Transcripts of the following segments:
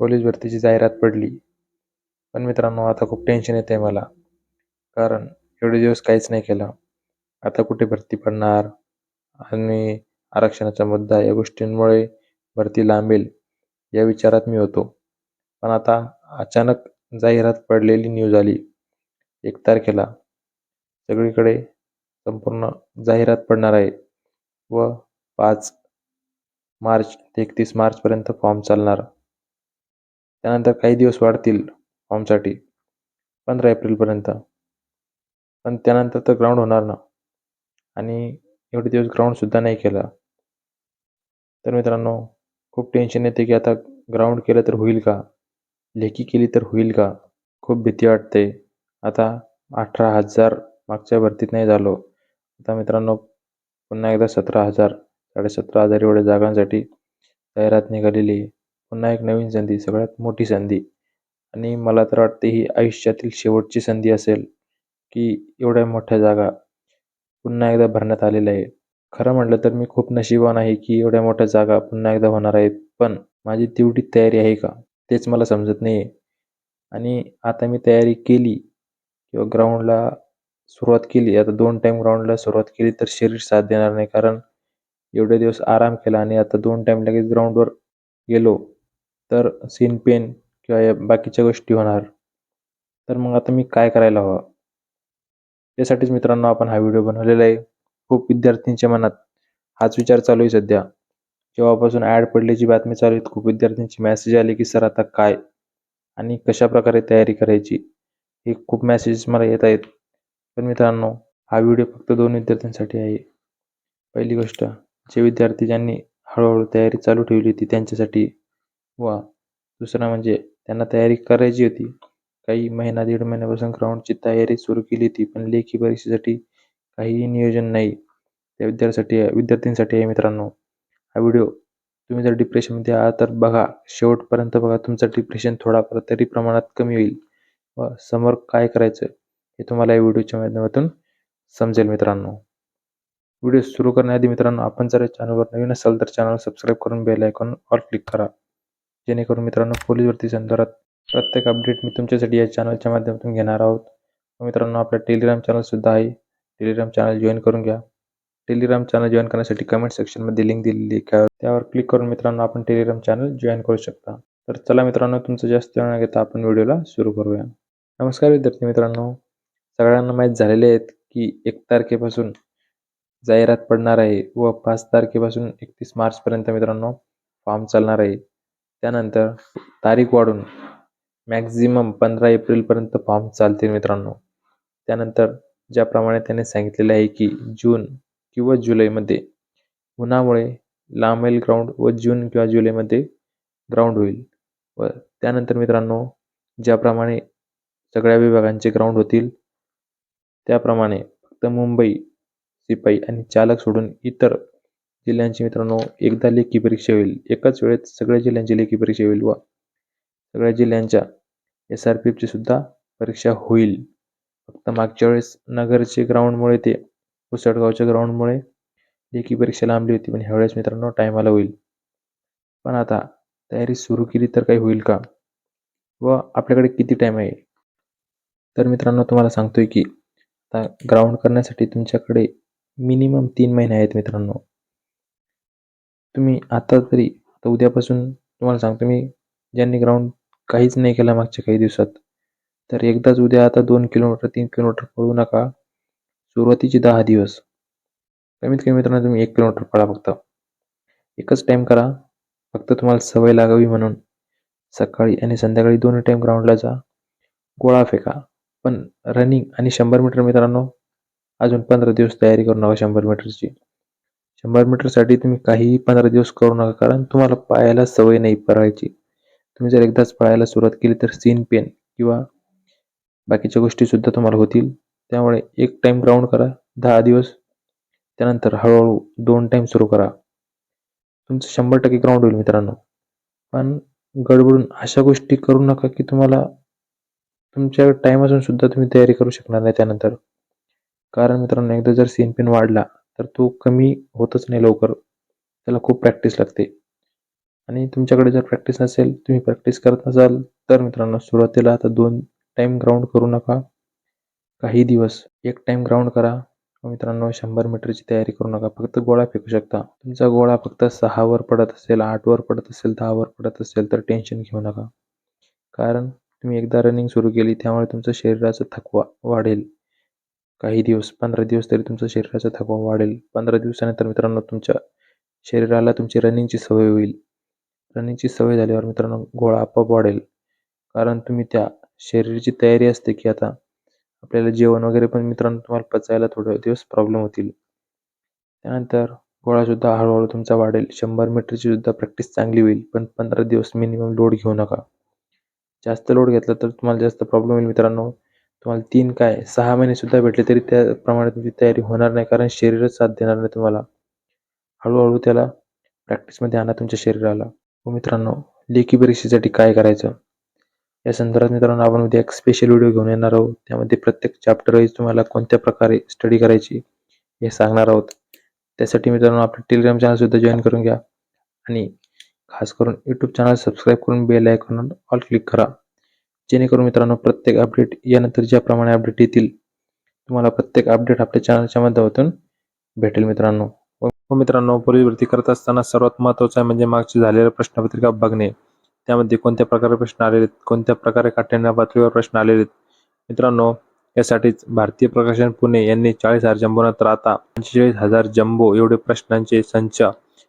Police भरतीची जाहिरात पडली. पण मित्रांनो आता खूप टेन्शन येते मला. कारण एवढे दिवस काहीच नाही केलं. आता कुठे भरती पडणार? आणि आरक्षणाचा मुद्दा या गोष्टींमुळे भरती लांबेल या विचारात मी होतो. पण आता अचानक जाहिरात पडलेली न्यूज आली. एक तारखेला. सगळीकडे संपूर्ण जाहिरात पडणार आहे. व पाच मार्च ते एकतीस मार्चपर्यंत फॉर्म चालणार. त्यानंतर काही दिवस वाढतील फॉर्मसाठी. पंधरा एप्रिलपर्यंत. पण त्यानंतर तर ग्राउंड होणार ना. आणि एवढे दिवस ग्राउंडसुद्धा नाही केला. तर मित्रांनो खूप टेन्शन येते की आता ग्राउंड केलं तर होईल का? लेखी केली तर होईल का? खूप भीती वाटते. आता अठरा हजार मागच्या भरतीत नाही झालो. आता मित्रांनो पुन्हा एकदा सतरा हजार साडेसतरा हजार एवढ्या जागांसाठी जाहिरात निघालेली पुन्हा एक नवीन संधी सगळ्यात मोठी संधी. आणि मला तर वाटते ही आयुष्यातील शेवटची संधी असेल की एवढ्या मोठ्या जागा पुन्हा एकदा भरण्यात आलेल्या आहे खरं म्हटलं तर मी खूप नशिबान आहे की एवढ्या मोठ्या जागा पुन्हा एकदा होणार आहेत पण माझी तेवढी तयारी आहे का? तेच मला समजत नाही आहे आणि आता मी तयारी केली किंवा ग्राउंडला सुरुवात केली आता दोन टाईम ग्राउंडला सुरुवात केली तर शरीर साथ देणार नाही कारण एवढे दिवस आराम केला आणि आता दोन टाईम लगेच ग्राउंडवर गेलो. तर सीन पेन किंवा या बाकीच्या गोष्टी होणार. तर मग आता मी काय करायला हवं? त्यासाठीच मित्रांनो आपण हा व्हिडिओ बनवलेला आहे. खूप विद्यार्थ्यांच्या मनात हाच विचार चालू आहे सध्या. जेव्हापासून ॲड पडल्याची बातमी चालू आहेत खूप विद्यार्थ्यांची मॅसेज आले की सर आता काय? आणि कशा प्रकारे तयारी करायची? हे खूप मॅसेजेस मला येत आहेत. पण मित्रांनो हा व्हिडिओ फक्त दोन विद्यार्थ्यांसाठी आहे. पहिली गोष्ट जे विद्यार्थी ज्यांनी हळूहळू तयारी चालू ठेवली होती त्यांच्यासाठी व. दुसरं म्हणजे त्यांना तयारी करायची होती. काही महिना दीड महिन्यापासून ग्राउंडची तयारी सुरू केली होती पण लेखी परीक्षेसाठी काहीही नियोजन नाही. त्या विद्यार्थ्यासाठी विद्यार्थ्यांसाठी आहे मित्रांनो. हा व्हिडिओ तुम्ही जर डिप्रेशनमध्ये आहात तर बघा. शेवटपर्यंत बघा. तुमचं डिप्रेशन थोडाफार तरी प्रमाणात कमी होईल. व समोर काय करायचं हे तुम्हाला या व्हिडिओच्या माध्यमातून समजेल मित्रांनो. व्हिडिओ सुरू करण्याआधी मित्रांनो आपण जर चॅनलवर नवीन असाल तर चॅनल सबस्क्राईब करून बेल आयकॉन ऑल क्लिक करा. जेणेकरून मित्रांनो पोलीस भरती संदर्भात प्रत्येक अपडेट मी तुमच्यासाठी या चॅनलच्या माध्यमातून घेणार आहोत. मित्रांनो आपल्या टेलिग्राम चॅनलसुद्धा आहे. टेलिग्राम चॅनल जॉईन करून घ्या. टेलिग्राम चॅनल जॉईन करण्यासाठी कमेंट सेक्शनमध्ये लिंक दिलेली आहे. त्यावर क्लिक करून मित्रांनो आपण टेलिग्राम चॅनल जॉईन करू शकता. तर चला मित्रांनो तुमचं जास्त वेळ न घेता आपण व्हिडिओला सुरू करूया. नमस्कार विद्यार्थी मित्रांनो. सगळ्यांना माहीत झालेले आहेत की एक तारखेपासून जाहिरात पडणार आहे व पाच तारखेपासून एकतीस मार्चपर्यंत मित्रांनो फॉर्म चालणार आहे. त्यानंतर तारीख वाढून मॅक्झिमम पंधरा एप्रिलपर्यंत फॉर्म चालतील मित्रांनो. त्यानंतर ज्याप्रमाणे त्याने सांगितलेलं आहे की जून किंवा जुलैमध्ये उन्हामुळे लांबेल ग्राउंड व जून किंवा जुलैमध्ये ग्राउंड होईल. व त्यानंतर मित्रांनो ज्याप्रमाणे सगळ्या विभागांचे ग्राउंड होतील त्याप्रमाणे फक्त मुंबई शिपाई आणि चालक सोडून इतर जिल्ह्यांची मित्रांनो एकदा लेखी परीक्षा होईल. एकाच वेळेत सगळ्या जिल्ह्यांची लेखी परीक्षा होईल व सगळ्या जिल्ह्यांच्या एस आर पी एफची सुद्धा परीक्षा होईल. फक्त मागच्या वेळेस नगरचे ग्राउंडमुळे ते पुसटगावच्या ग्राउंडमुळे लेखी परीक्षा लांबली होती. पण ह्यावेळेस मित्रांनो टायमाला होईल. पण आता तयारी सुरू केली तर काही होईल का? व आपल्याकडे किती टाईम आहे? तर मित्रांनो तुम्हाला सांगतोय की आता ग्राउंड करण्यासाठी तुमच्याकडे मिनिमम तीन महिने आहेत मित्रांनो. तुम्ही आता तरी तर उद्यापासून तुम्हाला सांगतो मी ज्यांनी ग्राउंड काहीच नाही केलं मागच्या काही दिवसात तर एकदाच उद्या आता दोन किलोमीटर तीन किलोमीटर पळू नका. सुरुवातीचे दहा दिवस. कमीत कमी मित्रांनो तुम्ही एक किलोमीटर पळा फक्त. एकच टाईम करा. फक्त तुम्हाला सवय लागावी म्हणून. सकाळी आणि संध्याकाळी दोन्ही टाईम ग्राउंडला जा. गोळा फेका. पण रनिंग आणि शंभर मीटर मित्रांनो अजून पंधरा दिवस तयारी करू नका शंभर मीटरची शंभर मीटरसाठी तुम्ही काहीही पंधरा दिवस करू नका कारण तुम्हाला पायाला सवय नाही पळायची तुम्ही जर एकदाच पळायला सुरुवात केली तर सीन पेन किंवा बाकीच्या गोष्टीसुद्धा तुम्हाला होतील. त्यामुळे एक टाईम ग्राउंड करा दहा दिवस त्यानंतर हळूहळू दोन टाईम सुरू करा. तुमचं शंभर टक्के ग्राउंड होईल मित्रांनो. पण गडबडून अशा गोष्टी करू नका की तुम्हाला तुमच्या टाईम असून सुद्धा तुम्ही तयारी करू शकणार नाही त्यानंतर. कारण मित्रांनो एकदा जर सीन पेन वाढला तर तो कमी होतच नाही लवकर. त्याला खूप प्रॅक्टिस लागते. आणि तुमच्याकडे जर प्रॅक्टिस नसेल तुम्ही प्रॅक्टिस करत असाल तर मित्रांनो सुरुवातीला आता दोन टाईम ग्राउंड करू नका. काही दिवस एक टाईम ग्राउंड करा. मित्रांनो शंभर मीटरची तयारी करू नका. फक्त गोळा फेकू शकता. तुमचा गोळा फक्त सहावर पडत असेल आठवर पडत असेल दहावर पडत असेल तर टेन्शन घेऊ नका. कारण तुम्ही एकदा रनिंग सुरू केली त्यामुळे तुमचं शरीराचा थकवा वाढेल. काही दिवस पंधरा दिवस तरी तुमचं शरीराचा थकवा वाढेल. पंधरा दिवसानंतर मित्रांनो तुमच्या शरीराला तुमची रनिंगची सवय होईल. रनिंगची सवय झाल्यावर मित्रांनो गोळा आपोआप वाढेल. कारण तुम्ही त्या शरीराची तयारी असते की आता आपल्याला जेवण वगैरे पण मित्रांनो तुम्हाला पचायला थोडे दिवस प्रॉब्लेम होतील. त्यानंतर गोळासुद्धा हळूहळू तुमचा वाढेल. शंभर मीटरची सुद्धा प्रॅक्टिस चांगली होईल पण पंधरा दिवस मिनिमम लोड घेऊ नका. जास्त लोड घेतला तर तुम्हाला जास्त प्रॉब्लेम होईल मित्रांनो. तुम्हाला तीन काय? सहा महिने सुद्धा भेटले तरी त्याप्रमाणे तुमची तयारी होणार नाही कारण शरीरच साथ देणार नाही तुम्हाला. हळूहळू त्याला प्रॅक्टिसमध्ये आणा तुमच्या शरीराला. व मित्रांनो लेखी परीक्षेसाठी काय करायचं? या संदर्भात मित्रांनो आपण उद्या एक स्पेशल व्हिडिओ घेऊन येणार आहोत. त्यामध्ये प्रत्येक चॅप्टर वाईज तुम्हाला कोणत्या प्रकारे स्टडी करायची हे सांगणार आहोत. त्यासाठी मित्रांनो आपलं टेलिग्राम चॅनल सुद्धा जॉईन करून घ्या. आणि खास करून यूट्यूब चॅनल सबस्क्राईब करून बेल आयकॉन ऑल क्लिक करा. जेणेकरून मित्रांनो प्रत्येक अपडेट यानंतर ज्याप्रमाणे अपडेट येतील तुम्हाला प्रत्येक अपडेट आपल्या चॅनलच्या माध्यमातून भेटेल मित्रांनो. व मित्रांनो पोलीस भरती करत असताना सर्वात महत्त्वाचं आहे म्हणजे मागचे झालेल्या प्रश्नपत्रिका बघणे. त्यामध्ये कोणत्या प्रकारे प्रश्न आलेले आहेत कोणत्या प्रकारे काठ्याण्या पातळीवर प्रश्न आलेले आहेत? मित्रांनो यासाठीच भारतीय प्रकाशन पुणे यांनी चाळीस हजार जम्बो राहता आता पंचेचाळीस हजार जम्बो एवढे प्रश्नांचे संच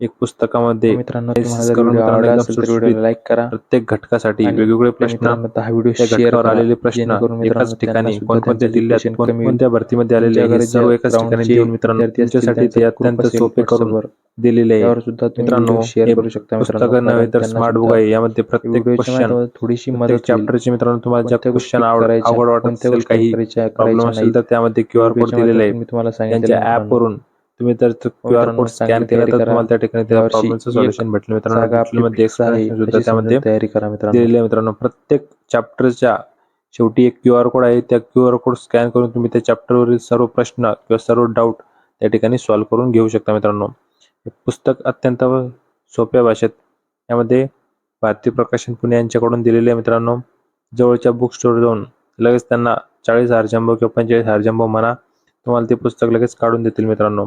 एक पुस्तकामध्ये मित्रांनो तुम्हाला जर करून व्हिडिओ मित्रांनो आवडला एकदम असेल तर सुटसुटीत व्हिडिओला लाईक करा. प्रत्येक घटकासाठी आणि वेगवेगळे प्रश्न मित्रांना हा व्हिडिओ त्या शेअर घटकावर करा. आलेले प्रश्न जेणेकरून एकाच ठिकाणी सुद्धा कोणकोणत्या त्यांचं जिल्ह्यात education कमी होईल. कोणकोणत्या भरतीमध्ये आलेले हे सर्व एकाच ठिकाणी देऊन मित्रांनो विद्यार्थी असतील तुमच्यासाठी ते त्यांचा group अत्यंत सोपे करून WhatsApp. दिलेले आहे. त्यावर सुद्धा तुम्ही मित्रांनो शेअर हे करू शकता मित्रांनो. पुस्तकं नव्हे कारण तर त्यांना स्मार्ट बुक सुद्धा आहे. यामध्ये प्रत्येक व्हिडिओच्या क्वेश्चन माध्यमातून थोडीशी मदत होईल. चॅप्टरचे मित्रांनो तुम्हाला ज्या कोणत्या गोष्टी क्वेश्चन आवड करायच्या, अवघड वाटत कोणत्या असेल गोष्टी काही करायच्या- प्रॉब्लेम असेल तर. त्यामध्ये क्यू आर कोड व्हिडिओच्या दिलेले आहे. मी तुम्हाला त्यांच्या आहे ऍप वरून तुम्ही जर क्यू आर कोड स्कॅन केला तर. तुम्हाला त्या ठिकाणी त्या प्रॉब्लेमचं सोल्युशन भेटलं. मित्रांनो सुद्धा त्यामध्ये तयारी करा मित्रांनो. दिलेले मित्रांनो. प्रत्येक चॅप्टरच्या शेवटी एक क्यू आर कोड आहे. त्या क्यू आर कोड स्कॅन करून तुम्ही त्या चॅप्टरवरील सर्व प्रश्न किंवा सर्व डाऊट त्या ठिकाणी सॉल्व्ह करून घेऊ शकता मित्रांनो. हे पुस्तक अत्यंत सोप्या भाषेत यामध्ये भारतीय प्रकाशन पुणे यांच्याकडून दिलेले आहे मित्रांनो. जवळच्या बुक स्टोर जाऊन लगेच त्यांना चाळीस हजार जंबो किंवा पंचेचाळीस हजार जंबो म्हणा. तुम्हाला ते पुस्तक लगेच काढून देतील मित्रांनो.